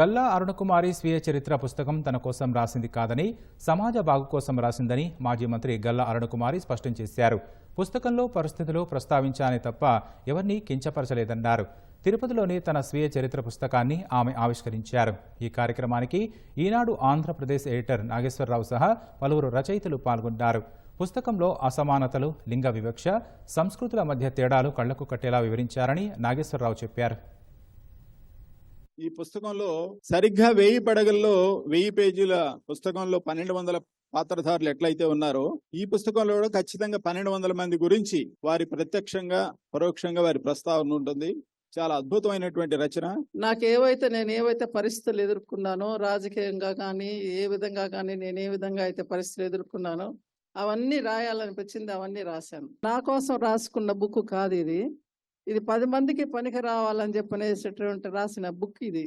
గల్లా అరుణకుమారి స్వీయ చరిత్ర పుస్తకం తన కోసం రాసింది కాదని సమాజ బాగు కోసం రాసిందని మాజీ మంత్రి గల్లా అరుణకుమారి స్పష్టం చేశారు. పుస్తకంలో పరిస్థితులు ప్రస్తావించానే తప్ప ఎవరిని కించపరచలేదన్నారు. తిరుపతిలోని తన స్వీయ చరిత్ర పుస్తకాన్ని ఆమె ఆవిష్కరించారు. ఈ కార్యక్రమానికి ఈనాడు ఆంధ్రప్రదేశ్ ఎడిటర్ నాగేశ్వరరావు సహా పలువురు రచయితలు పాల్గొన్నారు. పుస్తకంలో అసమానతలు లింగ వివక్ష సంస్కృతుల మధ్య తేడాలు కళ్ళకు కట్టేలా వివరించారని నాగేశ్వరరావు చెప్పారు. ఈ పుస్తకంలో సరిగ్గా వెయ్యి పడగల్లో వెయ్యి పేజీల పుస్తకంలో పన్నెండు వందల పాత్రధారులు ఎట్లయితే ఉన్నారో ఈ పుస్తకంలో కూడా ఖచ్చితంగా పన్నెండు వందల మంది గురించి వారి ప్రత్యక్షంగా పరోక్షంగా వారి ప్రస్తావన ఉంటుంది. చాలా అద్భుతమైనటువంటి రచన. నాకు ఏవైతే నేను ఏవైతే పరిస్థితులు ఎదుర్కొన్నానో రాజకీయంగా కానీ ఏ విధంగా కానీ నేను ఏ విధంగా అయితే పరిస్థితులు ఎదుర్కొన్నానో అవన్నీ రాయాలనిపించింది అవన్నీ రాశాను. నా కోసం రాసుకున్న బుక్ కాదు ఇది. ఇది పది మందికి పనికి రావాలని చెప్పనేసేటువంటి రాసిన బుక్ ఇది.